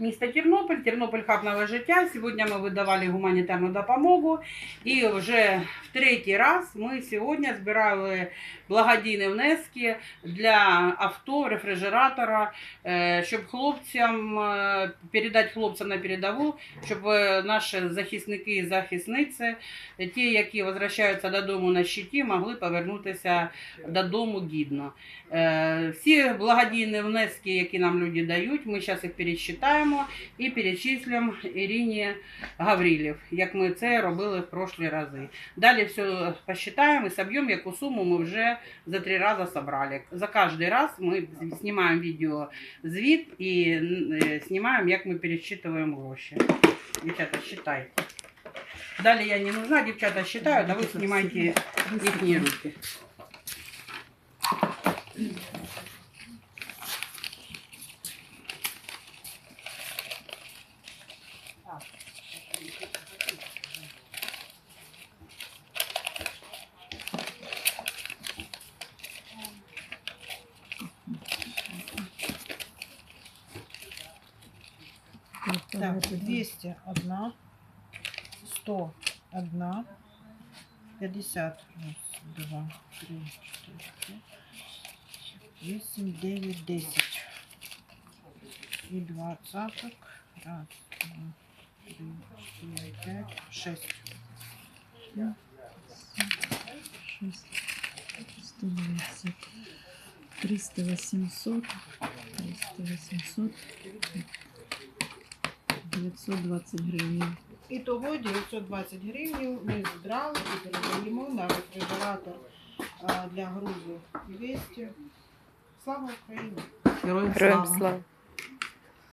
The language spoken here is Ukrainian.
місто Тернопіль, Тернопіль хаб життя. Сьогодні ми видавали гуманітарну допомогу. І вже в третій раз ми сьогодні збирали благодійні внески для авто, рефрижератора, е, щоб хлопцям е, передати хлопцям на передову, щоб е, наші захисники і захисниці, ті, які возвращаються додому на щиті, могли повернутися додому гідно. Всі благодійні внески, які нам люди дають, ми зараз їх пересчитаємо і перечислимо Ірині Гаврилів, як ми це робили в прошлі рази. Далі все посчитаємо і соб'ємо, яку суму ми вже за три рази собрали. За кожен раз ми знімаємо відео звіт і е, знімаємо, як ми пересчитуємо гроші. Дівчата, считайте. Далі я не нужна, дівчата считають, а ви знімайте їхні руки. Так, 201, 101, 50, раз, два, три, четыре, пять, восемь, девять, десять. И двадцаток. Раз, два, три, четыре, пять, шесть. шесть, сто двадцать, триста восемьсот, триста восемьсот, гривень. І того Ітого 920 гривень ми зібрали і передаємо на рефрижератор для грузу 200. Слава Україні! Героям слава.